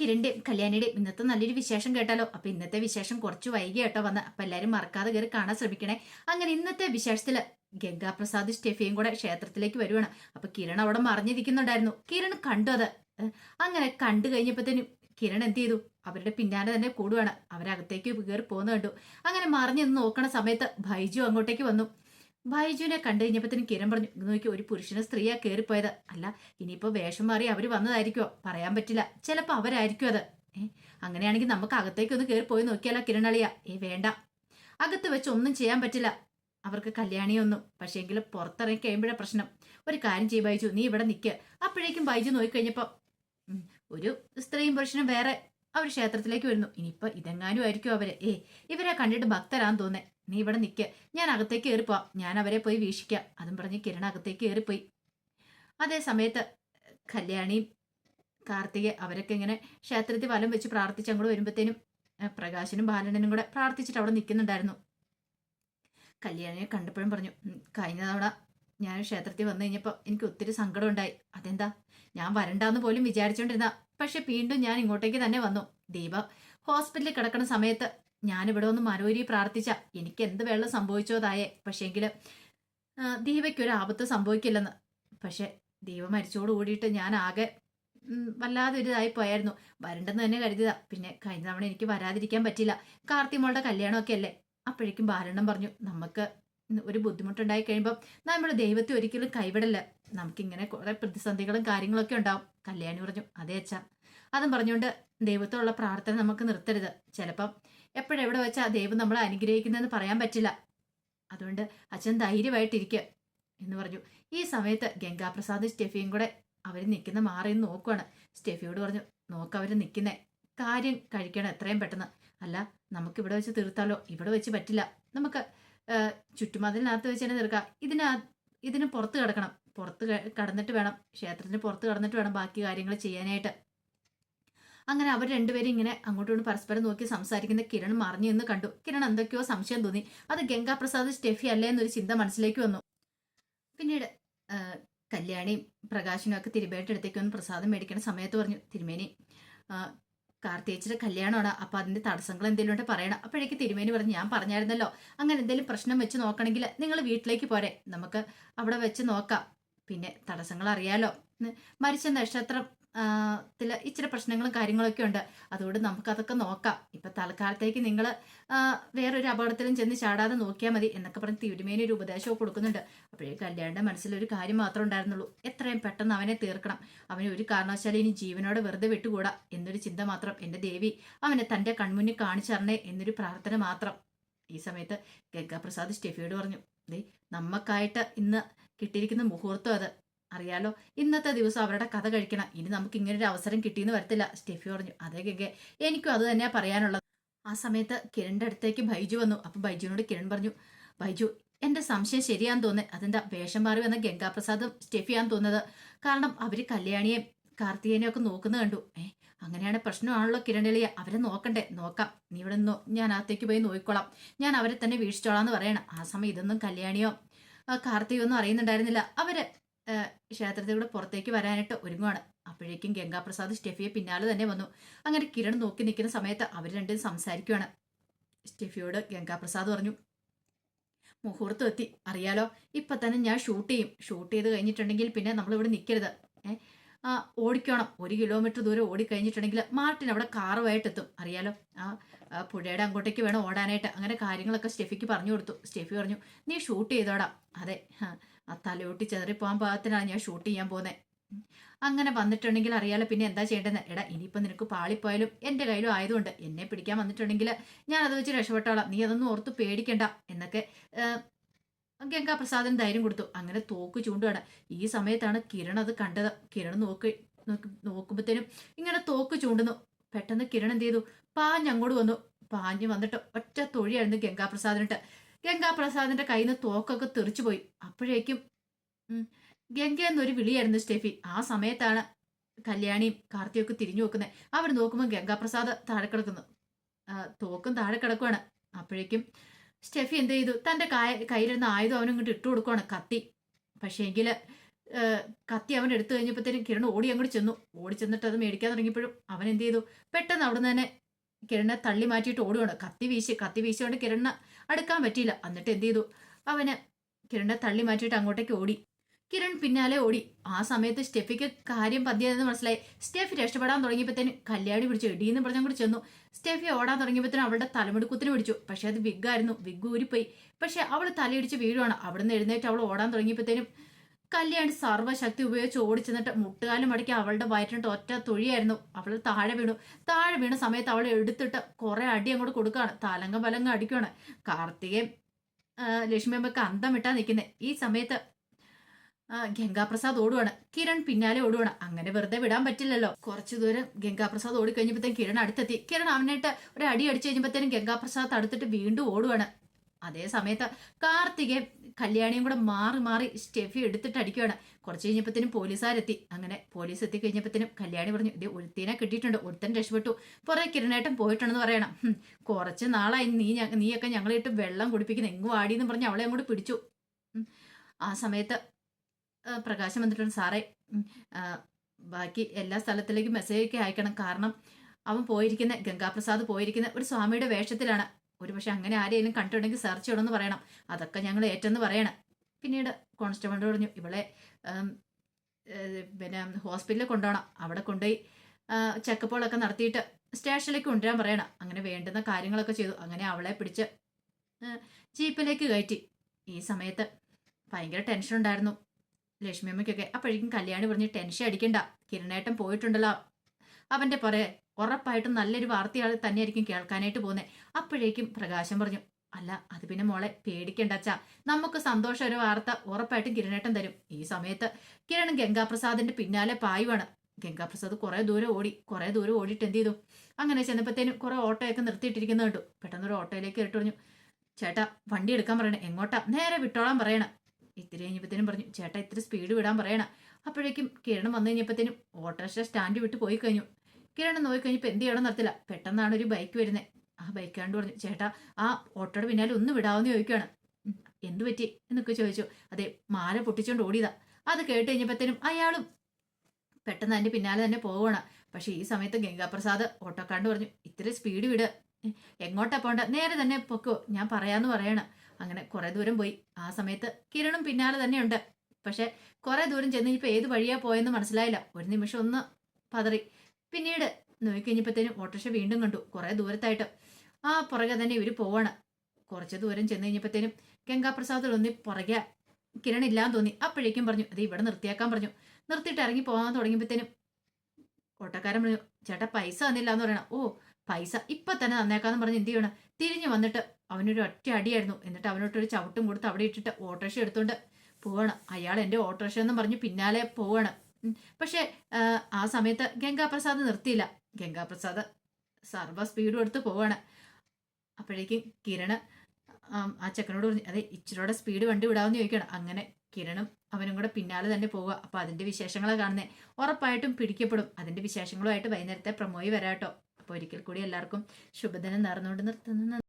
കിരണിന്റെയും കല്യാണിയുടെയും ഇന്നത്തെ നല്ലൊരു വിശേഷം കേട്ടാലോ? അപ്പൊ ഇന്നത്തെ വിശേഷം കുറച്ച് വൈകി കേട്ടോ വന്ന്. അപ്പൊ എല്ലാരും മറക്കാതെ കയറി കാണാൻ ശ്രമിക്കണേ. അങ്ങനെ ഇന്നത്തെ വിശേഷത്തിൽ ഗംഗാപ്രസാദ് സ്റ്റെഫിയും കൂടെ ക്ഷേത്രത്തിലേക്ക് വരുവാണ്. അപ്പൊ കിരൺ അവിടെ മറിഞ്ഞിരിക്കുന്നുണ്ടായിരുന്നു. കിരൺ കണ്ടു അത്. അങ്ങനെ കണ്ടു കഴിഞ്ഞപ്പോഴത്തേനും കിരൺ എന്ത് ചെയ്തു? അവരുടെ പിന്നാലെ തന്നെ കൂടുവാണ്. അവരകത്തേക്ക് കയറി പോകുന്ന കണ്ടു. അങ്ങനെ മറിഞ്ഞു നോക്കണ സമയത്ത് ബൈജു അങ്ങോട്ടേക്ക് വന്നു. ബൈജുവിനെ കണ്ടു കഴിഞ്ഞപ്പോഴത്തേനും കിരൺ പറഞ്ഞു "ഇത് നോക്കി ഒരു പുരുഷനെ സ്ത്രീയാ കയറിപ്പോയത്. അല്ല ഇനിയിപ്പോ വേഷം മാറി അവർ വന്നതായിരിക്കോ പറയാൻ പറ്റില്ല. ചിലപ്പോ അവരായിരിക്കും അത്. അങ്ങനെയാണെങ്കിൽ നമുക്ക് അകത്തേക്ക് ഒന്ന് പോയി നോക്കിയാലോ കിരണളിയ? ഏ വേണ്ട. അകത്ത് വെച്ച് ഒന്നും ചെയ്യാൻ പറ്റില്ല. അവർക്ക് കല്യാണിയൊന്നും. പക്ഷേങ്കിൽ പുറത്തിറങ്ങി കഴിയുമ്പോഴേ പ്രശ്നം. ഒരു കാര്യം ചെയ്യും ബൈജു നീ ഇവിടെ നിൽക്കുക അപ്പോഴേക്കും ബൈജു നോക്കി കഴിഞ്ഞപ്പോ ഒരു സ്ത്രീയും പുരുഷനും വേറെ അവർ ക്ഷേത്രത്തിലേക്ക് വരുന്നു. ഇനിയിപ്പോ ഇതെങ്ങാനും ആയിരിക്കും അവർ? ഏ ഇവരെ കണ്ടിട്ട് ഭക്തരാന്ന് തോന്നേ. നീ ഇവിടെ നിൽക്കുക ഞാൻ അകത്തേക്ക് കയറിപ്പോവാം ഞാൻ അവരെ പോയി വീക്ഷിക്കാം. അതും പറഞ്ഞ് കിരൺ അകത്തേക്ക് കയറിപ്പോയി. അതേ സമയത്ത് കല്യാണിയും കാർത്തിക അവരൊക്കെ ഇങ്ങനെ ക്ഷേത്രത്തിൽ വലം വെച്ച് പ്രാർത്ഥിച്ച് അങ്ങോട്ട് വരുമ്പോഴത്തേനും പ്രകാശനും ബാലനും കൂടെ പ്രാർത്ഥിച്ചിട്ട് അവിടെ നിൽക്കുന്നുണ്ടായിരുന്നു കല്യാണിയെ കണ്ടപ്പോഴും പറഞ്ഞു കഴിഞ്ഞ തവണ ഞാൻ ക്ഷേത്രത്തിൽ വന്നു കഴിഞ്ഞപ്പോൾ എനിക്ക് ഒത്തിരി സങ്കടം ഉണ്ടായി അതെന്താ? ഞാൻ വരണ്ടാന്ന് പോലും വിചാരിച്ചുകൊണ്ടിരുന്ന പക്ഷെ വീണ്ടും ഞാൻ ഇങ്ങോട്ടേക്ക് തന്നെ വന്നു. ദീപ ഹോസ്പിറ്റലിൽ കിടക്കുന്ന സമയത്ത് ഞാനിവിടെ ഒന്ന് മനോരി പ്രാർത്ഥിച്ച. എനിക്ക് എന്ത് വെള്ളം സംഭവിച്ചോതായേ പക്ഷേങ്കിൽ ദീപയ്ക്ക് ഒരു ആപത്ത് സംഭവിക്കില്ലെന്ന്. പക്ഷെ ദീപ മരിച്ചോട് കൂടിയിട്ട് ഞാൻ ആകെ വല്ലാതെ ഒരു പോയായിരുന്നു. വരണ്ടെന്ന് തന്നെ കരുതിയതാ. പിന്നെ കഴിഞ്ഞ തവണ എനിക്ക് വരാതിരിക്കാൻ പറ്റില്ല കാർത്തിമോളുടെ കല്യാണമൊക്കെ അല്ലേ? അപ്പോഴേക്കും ബാലണ്ണം പറഞ്ഞു നമുക്ക് ഒരു ബുദ്ധിമുട്ടുണ്ടായി കഴിയുമ്പോൾ നമ്മൾ ദൈവത്തെ ഒരിക്കലും കൈവിടല്ല. നമുക്കിങ്ങനെ കുറെ പ്രതിസന്ധികളും കാര്യങ്ങളൊക്കെ ഉണ്ടാവും. കല്യാണി പറഞ്ഞു അതേ അച്ഛാ. അതും പറഞ്ഞുകൊണ്ട് ദൈവത്തോടുള്ള പ്രാർത്ഥന നമുക്ക് നിർത്തരുത്. ചിലപ്പം എപ്പോഴെവിടെ വെച്ചാൽ ആ ദൈവം നമ്മളെ അനുഗ്രഹിക്കുന്നതെന്ന് പറയാൻ പറ്റില്ല. അതുകൊണ്ട് അച്ഛൻ ധൈര്യമായിട്ടിരിക്കുക എന്ന് പറഞ്ഞു. ഈ സമയത്ത് ഗംഗാപ്രസാദ് സ്റ്റെഫിയും കൂടെ അവർ നിൽക്കുന്ന മാറി നോക്കുവാണ്. സ്റ്റെഫിയോട് പറഞ്ഞു നോക്ക് അവർ നിൽക്കുന്നേ. കാര്യം കഴിക്കണം എത്രയും പെട്ടെന്ന്. അല്ല നമുക്ക് ഇവിടെ വെച്ച് തീർത്താലോ? ഇവിടെ വെച്ച് പറ്റില്ല. നമുക്ക് ചുറ്റുമതിലിനകത്ത് വെച്ച് തന്നെ തീർക്കാം. ഇതിന് ഇതിന് പുറത്ത് കിടക്കണം. പുറത്ത് കടന്നിട്ട് വേണം. ക്ഷേത്രത്തിന് പുറത്ത് കടന്നിട്ട് വേണം ബാക്കി കാര്യങ്ങൾ ചെയ്യാനായിട്ട്. അങ്ങനെ അവർ രണ്ടുപേരും ഇങ്ങനെ അങ്ങോട്ടും ഇങ്ങോട്ടും പരസ്പരം നോക്കി സംസാരിക്കുന്ന കിരൺ മറിഞ്ഞു എന്ന് കണ്ടു. കിരൺ എന്തൊക്കെയോ സംശയം തോന്നി. അത് ഗംഗാപ്രസാദ് സ്റ്റെഫി അല്ലേ എന്നൊരു ചിന്ത മനസ്സിലേക്ക് വന്നു. പിന്നീട് കല്യാണിയും പ്രകാശനും ഒക്കെ തിരുമേനിയുടെ അടുത്തേക്ക് വന്ന് പ്രസാദം മേടിക്കുന്ന സമയത്ത് പറഞ്ഞു തിരുമേനി കാർത്തിയച്ചിയുടെ കല്യാണമാണ്. അപ്പൊ അതിന്റെ തടസ്സങ്ങൾ എന്തെങ്കിലും ഉണ്ട് പറയണം. അപ്പോഴേക്ക് തിരുമേനി പറഞ്ഞു ഞാൻ പറഞ്ഞായിരുന്നല്ലോ. അങ്ങനെ എന്തെങ്കിലും പ്രശ്നം വെച്ച് നോക്കണമെങ്കിൽ നിങ്ങൾ വീട്ടിലേക്ക് പോരെ. നമുക്ക് അവിടെ വെച്ച് നോക്കാം. പിന്നെ തടസ്സങ്ങൾ അറിയാലോ. മരിച്ച നക്ഷത്രം ത്തിൽ ഇച്ചിരി പ്രശ്നങ്ങളും കാര്യങ്ങളൊക്കെ ഉണ്ട്. അതുകൊണ്ട് നമുക്കതൊക്കെ നോക്കാം. ഇപ്പം തൽക്കാലത്തേക്ക് നിങ്ങൾ വേറൊരു അപകടത്തിലും ചെന്ന് ചാടാതെ നോക്കിയാൽ മതി എന്നൊക്കെ പറഞ്ഞ് തിരുമേനി ഒരു ഉപദേശവും കൊടുക്കുന്നുണ്ട്. അപ്പോഴേ കല്യാണിന്റെ മനസ്സിലൊരു കാര്യം മാത്രമേ ഉണ്ടായിരുന്നുള്ളൂ. എത്രയും പെട്ടെന്ന് അവനെ തീർക്കണം. അവന് ഒരു കാരണവശാലും ഇനി ജീവനോടെ വെറുതെ വിട്ടുകൂടാ എന്നൊരു ചിന്ത മാത്രം എന്റെ ദേവി അവനെ തന്റെ കൺമുന്നിൽ കാണിച്ചറണേ എന്നൊരു പ്രാർത്ഥന മാത്രം. ഈ സമയത്ത് ഗംഗാപ്രസാദ് സ്റ്റെഫിയോട് പറഞ്ഞു ദേ നമ്മക്കായിട്ട് ഇന്ന് കിട്ടിയിരിക്കുന്ന മുഹൂർത്തം അത്. അറിയാലോ? ഇന്നത്തെ ദിവസം അവരുടെ കഥ കഴിക്കണം. ഇനി നമുക്ക് ഇങ്ങനൊരു അവസരം കിട്ടിയെന്ന് വരത്തില്ല. സ്റ്റെഫി പറഞ്ഞു അതേ ഗംഗെ എനിക്കും അത് തന്നെയാ പറയാനുള്ളത്. ആ സമയത്ത് കിരണിന്റെ അടുത്തേക്ക് ബൈജു വന്നു. അപ്പൊ ബൈജുവിനോട് കിരൺ പറഞ്ഞു ബൈജു എന്റെ സംശയം ശരിയാന്ന് തോന്നുന്നത് അതെന്താ വേഷം മാറി വന്ന ഗംഗാപ്രസാദും സ്റ്റെഫിയാന്ന് തോന്നുന്നത്? കാരണം അവർ കല്യാണിയെയും കാർത്തികേനെയും ഒക്കെ നോക്കുന്ന കണ്ടു. ഏ അങ്ങനെയാണ് പ്രശ്നമാണല്ലോ കിരണിളിയ അവരെ നോക്കണ്ടേ? നോക്കാം. നീ ഇവിടെ നിന്നോ? ഞാൻ അകത്തേക്ക് പോയി നോക്കിക്കോളാം. ഞാൻ അവരെ തന്നെ വീക്ഷിച്ചോളാന്ന് പറയണം. ആ സമയം ഇതൊന്നും കല്യാണിയോ കാർത്തിയോ കാർത്തികയോ ഒന്നും അറിയുന്നുണ്ടായിരുന്നില്ല. അവർ ക്ഷേത്രത്തിൽ കൂടെ പുറത്തേക്ക് വരാനായിട്ട് ഒരുങ്ങുവാണ്. അപ്പോഴേക്കും ഗംഗാപ്രസാദ് സ്റ്റെഫിയെ പിന്നാലെ തന്നെ വന്നു. അങ്ങനെ കിരൺ നോക്കി നിൽക്കുന്ന സമയത്ത് അവർ രണ്ടും സംസാരിക്കുവാണ്. സ്റ്റെഫിയോട് ഗംഗാപ്രസാദ് പറഞ്ഞു മുഹൂർത്തം എത്തി. അറിയാലോ ഇപ്പൊ തന്നെ ഞാൻ ഷൂട്ട് ചെയ്യും. ഷൂട്ട് ചെയ്ത് കഴിഞ്ഞിട്ടുണ്ടെങ്കിൽ പിന്നെ നമ്മൾ ഇവിടെ നിൽക്കരുത്. ഏ ആ ഓടിക്കണം. ഒരു കിലോമീറ്റർ ദൂരം ഓടിക്കഴിഞ്ഞിട്ടുണ്ടെങ്കിൽ മാർട്ടിൻ അവിടെ കാറുമായിട്ട് എത്തും അറിയാലോ? ആ പുഴയുടെ അങ്ങോട്ടേക്ക് വേണം ഓടാനായിട്ട്. അങ്ങനെ കാര്യങ്ങളൊക്കെ സ്റ്റെഫിക്ക് പറഞ്ഞു കൊടുത്തു. സ്റ്റെഫി പറഞ്ഞു നീ ഷൂട്ട് ചെയ്തോടാ. അതെ ആ തലയോട്ടി ചെതറിപ്പോകാൻ പാകത്തിനാണ് ഞാൻ ഷൂട്ട് ചെയ്യാൻ പോകുന്നത് അങ്ങനെ വന്നിട്ടുണ്ടെങ്കിൽ അറിയാലോ പിന്നെ എന്താ ചെയ്യേണ്ടത് എടാ ഇനിയിപ്പോൾ നിനക്ക് പാളിപ്പോയാലും എന്റെ കയ്യിലും ആയതുകൊണ്ട് എന്നെ പിടിക്കാൻ വന്നിട്ടുണ്ടെങ്കിൽ ഞാൻ അത് വെച്ച് രക്ഷപ്പെട്ടോളാം. നീ അതൊന്നും ഓർത്ത് പേടിക്കണ്ട എന്നൊക്കെ ഏഹ്, ഗംഗാപ്രസാദിന് ധൈര്യം കൊടുത്തു. അങ്ങനെ തോക്ക് ചൂണ്ടുകയാണ്. ഈ സമയത്താണ് കിരൺ അത് കണ്ടത്. കിരൺ നോക്കി നോക്കി നോക്കുമ്പോഴത്തേനും ഇങ്ങനെ തോക്ക് ചൂണ്ടുന്നു. പെട്ടെന്ന് കിരൺ എന്ത് ചെയ്തു? പാഞ്ഞ് അങ്ങോട്ട് വന്നു. പാഞ്ഞ് വന്നിട്ട് ഒറ്റ തൊഴിയായിരുന്നു ഗംഗാപ്രസാദിനിട്ട്. ഗംഗാപ്രസാദിന്റെ കയ്യിൽ നിന്ന് തോക്കൊക്കെ തെറിച്ചു പോയി. അപ്പോഴേക്കും ഗംഗ എന്നൊരു വിളിയായിരുന്നു സ്റ്റെഫി. ആ സമയത്താണ് കല്യാണിയും കാർത്തിയൊക്കെ തിരിഞ്ഞു നോക്കുന്നത്. അവർ നോക്കുമ്പോൾ ഗംഗാപ്രസാദ് താഴെ കിടക്കുന്നു. തോക്കും താഴെ കിടക്കുവാണ്. അപ്പോഴേക്കും സ്റ്റെഫി എന്ത് ചെയ്തു? തന്റെ കായ കയ്യിലിരുന്ന ആയുധം അവനും ഇങ്ങോട്ട് ഇട്ടു കൊടുക്കുവാണ് കത്തി. പക്ഷേ എങ്കിൽ കത്തി അവൻ എടുത്തു കഴിഞ്ഞപ്പോഴത്തേനും കിരൺ ഓടി അങ്ങോട്ട് ചെന്നു. ഓടി ചെന്നിട്ട് അത് മേടിക്കാൻ തുടങ്ങിയപ്പോഴും അവൻ എന്ത് ചെയ്തു? പെട്ടെന്ന് അവിടെ നിന്ന് തന്നെ കിരണിനെ തള്ളി മാറ്റിയിട്ട് ഓടുകയാണ് കത്തി വീശി കത്തി വീശിയോണ്ട് കിരണ് അടുക്കാൻ പറ്റിയില്ല. എന്നിട്ട് എന്ത് ചെയ്തു? അവന് കിരണിനെ തള്ളി മാറ്റിയിട്ട് അങ്ങോട്ടേക്ക് ഓടി. കിരൺ പിന്നാലെ ഓടി. ആ സമയത്ത് സ്റ്റെഫിക്ക് കാര്യം പതിയതെന്ന് മനസ്സിലായി. സ്റ്റെഫി രക്ഷപ്പെടാൻ തുടങ്ങിയപ്പോഴത്തേനും കല്യാണി പിടിച്ചു ഇടിയെന്ന് കൂടി ചെന്നു. സ്റ്റെഫി ഓടാൻ തുടങ്ങിയപ്പോഴത്തേനും അവളുടെ തലമുടുക്കുത്തിന് പിടിച്ചു. പക്ഷെ അത് വിഗ്ഗായിരുന്നു വിഗ് ഊരിപ്പോയി. പക്ഷെ അവൾ തലയിടിച്ച് വീഴുവാണ്. അവിടുന്ന് എഴുന്നേറ്റ് അവൾ ഓടാൻ തുടങ്ങിയപ്പോഴത്തേനും കല്യാണി സർവശക്തി ഉപയോഗിച്ച് ഓടിച്ചെന്നിട്ട് മുട്ടുകാലും മടക്കി അവളുടെ വയറ്റിനിട്ട് ഒറ്റ തൊഴിയായിരുന്നു. അവൾ താഴെ വീണു. താഴെ വീണ സമയത്ത് അവൾ എടുത്തിട്ട് കുറെ അടി അങ്ങോട്ട് കൊടുക്കുകയാണ്. തലങ്ക പലങ്ക അടിക്കുകയാണ് കാർത്തികയും ലക്ഷ്മിയമ്മക്ക് അന്തം വിട്ടാ നിൽക്കുന്നത് ഈ സമയത്ത് ഗംഗാപ്രസാദ് ഓടുവാണ്. കിരൺ പിന്നാലെ ഓടുവാണ്. അങ്ങനെ വെറുതെ വിടാൻ പറ്റില്ലല്ലോ. കുറച്ചു ദൂരം ഗംഗാപ്രസാദ് ഓടിക്കഴിഞ്ഞപ്പോഴത്തേക്കും കിരൺ അടുത്തെത്തി. കിരൺ അവനായിട്ട് ഒരു അടി അടിച്ചു കഴിഞ്ഞപ്പോഴത്തേനും ഗംഗാപ്രസാദ് അടുത്തിട്ട് വീണ്ടും ഓടുവാണ്. അതേ സമയത്ത് കാർത്തികയും കല്യാണിയും കൂടെ മാറി മാറി സ്റ്റെഫി എടുത്തിട്ട് അടിക്കുകയാണ് കുറച്ച് കഴിഞ്ഞപ്പോഴത്തേനും പോലീസുകാരെത്തി അങ്ങനെ പോലീസ് എത്തി കഴിഞ്ഞപ്പോഴത്തേനും കല്യാണി പറഞ്ഞു ഇത് ഒരുത്തിനെ കിട്ടിയിട്ടുണ്ട്. ഒരുത്തൻ രക്ഷപ്പെട്ടു. പുറേ കിരണേട്ടൻ പോയിട്ടുണ്ടെന്ന് പറയണം. കുറച്ച് നാളായി നീ നീയൊക്കെ ഞങ്ങളിട്ട് വെള്ളം കുടിപ്പിക്കുന്ന. എങ്ങും ആടിയെന്ന് പറഞ്ഞ് അവളെ അങ്ങോട്ട് പിടിച്ചു. ആ സമയത്ത് പ്രകാശം വന്നിട്ടുണ്ട്. സാറേ ബാക്കി എല്ലാ സ്ഥലത്തിലേക്കും മെസ്സേജ് ഒക്കെ അയക്കണം. കാരണം അവൻ പോയിരിക്കുന്ന ഗംഗാപ്രസാദ് പോയിരിക്കുന്ന ഒരു സ്വാമിയുടെ വേഷത്തിലാണ്. ഒരു പക്ഷെ അങ്ങനെ ആരെയും കണ്ടിട്ടുണ്ടെങ്കിൽ സെർച്ച് ചെയ്യണമെന്ന് പറയണം. അതൊക്കെ ഞങ്ങൾ ഏറ്റെന്ന് പറയണം. പിന്നീട് കോൺസ്റ്റബിൾ പറഞ്ഞു ഇവളെ പിന്നെ ഹോസ്പിറ്റലിൽ കൊണ്ടുപോകണം. അവിടെ കൊണ്ടുപോയി ചെക്കപ്പുകളൊക്കെ നടത്തിയിട്ട് സ്റ്റേഷനിലേക്ക് കൊണ്ടുവരാൻ പറയണം. അങ്ങനെ വേണ്ടുന്ന കാര്യങ്ങളൊക്കെ ചെയ്തു. അങ്ങനെ അവളെ പിടിച്ച് ജീപ്പിലേക്ക് കയറ്റി. ഈ സമയത്ത് ഭയങ്കര ടെൻഷൻ ഉണ്ടായിരുന്നു. ലക്ഷ്മി അമ്മയ്ക്കൊക്കെ അപ്പോഴേക്കും കല്യാണി പറഞ്ഞ് ടെൻഷൻ അടിക്കണ്ട. കിരണേട്ടൻ പോയിട്ടുണ്ടല്ലോ. അവന്റെ പറയെ ഉറപ്പായിട്ടും നല്ലൊരു വാർത്തയാൾ തന്നെയായിരിക്കും കേൾക്കാനായിട്ട് പോകുന്നത് അപ്പോഴേക്കും പ്രകാശം പറഞ്ഞു അല്ല അത് പിന്നെ മോളെ പേടിക്കണ്ട അച്ഛാ. നമുക്ക് സന്തോഷം ഒരു വാർത്ത ഉറപ്പായിട്ടും കിരണേട്ടൻ തരും. ഈ സമയത്ത് കിരൺ ഗംഗാപ്രസാദിന്റെ പിന്നാലെ പായുവാണ്. ഗംഗാപ്രസാദ് കുറെ ദൂരം ഓടി കുറെ ദൂരം ഓടിയിട്ട് എന്ത് ചെയ്തു? അങ്ങനെ ചെന്നപ്പോഴത്തേനും കുറെ ഓട്ടോയൊക്കെ നിർത്തിയിട്ടിരിക്കുന്നത് കണ്ടു. പെട്ടെന്ന് ഒരു ഓട്ടോയിലേക്ക് ഇട്ടു പറഞ്ഞു ചേട്ടാ വണ്ടി എടുക്കാൻ പറയണേ എങ്ങോട്ടാ? നേരെ വിട്ടോളാൻ പറയണം. ഇത്തിരി കഴിഞ്ഞപ്പോഴത്തേനും പറഞ്ഞു ചേട്ടാ ഇത്ര സ്പീഡ് വിടാൻ പറയണം. അപ്പോഴേക്കും കിരണം വന്നു കഴിഞ്ഞപ്പോഴത്തേനും ഓട്ടോറിക്ഷ സ്റ്റാൻഡ് വിട്ട് പോയി കഴിഞ്ഞു. കിരണം നോക്കി കഴിഞ്ഞപ്പോൾ എന്ത് ചെയ്യണം നടത്തില്ല പെട്ടെന്നാണ് ഒരു ബൈക്ക് വരുന്നത് ആ ബൈക്ക് കണ്ടു പറഞ്ഞു ചേട്ടാ ആ ഓട്ടോയുടെ പിന്നാലെ ഒന്ന് വിടാമെന്ന് ചോദിക്കുകയാണ് എന്തു പറ്റി? എന്നൊക്കെ ചോദിച്ചു. അതെ മാല പൊട്ടിച്ചോണ്ട് ഓടിയതാ. അത് കേട്ട് കഴിഞ്ഞപ്പോഴത്തേനും അയാളും പെട്ടെന്ന് അതിന്റെ പിന്നാലെ തന്നെ പോവുകയാണ് പക്ഷേ ഈ സമയത്ത് ഗംഗാപ്രസാദ് ഓട്ടോക്കാണ്ട് പറഞ്ഞു ഇത്ര സ്പീഡ് വിട്. എങ്ങോട്ടാ പോണ്ട നേരെ തന്നെ പൊക്കോ. ഞാൻ പറയാമെന്ന് പറയണം. അങ്ങനെ കുറെ ദൂരം പോയി. ആ സമയത്ത് കിരണും പിന്നാലെ തന്നെയുണ്ട്. പക്ഷെ കുറെ ദൂരം ചെന്ന് ഇനിയിപ്പോൾ ഏത് വഴിയാ പോയെന്ന് മനസ്സിലായില്ല. ഒരു നിമിഷം ഒന്ന് പതറി. പിന്നീട് നോക്കിക്കഴിഞ്ഞപ്പോഴത്തേനും ഓട്ടോറിക്ഷ വീണ്ടും കണ്ടു. കുറെ ദൂരത്തായിട്ട്. ആ പുറകെ തന്നെ ഇവർ പോവാണ്. കുറച്ച് ദൂരം ചെന്ന് കഴിഞ്ഞപ്പോഴത്തേനും ഗംഗാപ്രസാദ് തോന്നി പുറകെ കിരണില്ലാന്ന് തോന്നി. അപ്പോഴേക്കും പറഞ്ഞു അത് ഇവിടെ നിർത്തിയാക്കാൻ പറഞ്ഞു. നിർത്തിയിട്ട് ഇറങ്ങി പോകാൻ തുടങ്ങിയപ്പോഴത്തേനും ഓട്ടോക്കാരൻ പറഞ്ഞു ചേട്ടാ പൈസ തന്നില്ല എന്ന് പറയണം. ഓ പൈസ ഇപ്പൊ തന്നെ തന്നേക്കാന്ന് പറഞ്ഞ് എന്ത് ചെയ്യണം? തിരിഞ്ഞു വന്നിട്ട് അവനൊരു ഒറ്റ അടിയായിരുന്നു. എന്നിട്ട് അവനോട്ടൊരു ചവിട്ടും കൊടുത്ത് അവിടെ ഇട്ടിട്ട് ഓട്ടോറിക്ഷ എടുത്തോണ്ട് പോവാണ്. അയാൾ എന്റെ ഓട്ടോറിക്ഷ എന്ന് പറഞ്ഞ് പിന്നാലെ പോവാണ്. പക്ഷെ ആ, സമയത്ത് ഗംഗാപ്രസാദ് നിർത്തിയില്ല. ഗംഗാപ്രസാദ് സർവ സ്പീഡും എടുത്ത് പോവാണ്. അപ്പോഴേക്കും കിരണ് ആ ചെക്കനോട് പറഞ്ഞു അതെ ഇച്ചിരിയുടെ സ്പീഡ് വണ്ടി വിടാമെന്ന് ചോദിക്കണം. അങ്ങനെ കിരണും അവനും കൂടെ പിന്നാലെ തന്നെ പോവുക. അപ്പൊ അതിന്റെ വിശേഷങ്ങളെ കാണുന്നത് ഉറപ്പായിട്ടും പിടിക്കപ്പെടും. അതിന്റെ വിശേഷങ്ങളുമായിട്ട് വൈകുന്നേരത്തെ പ്രമോയി വരാട്ടോ. അപ്പൊ ഒരിക്കൽ കൂടി എല്ലാവർക്കും ശുഭദിനം നേർന്നുകൊണ്ട് നിർത്തുന്നു.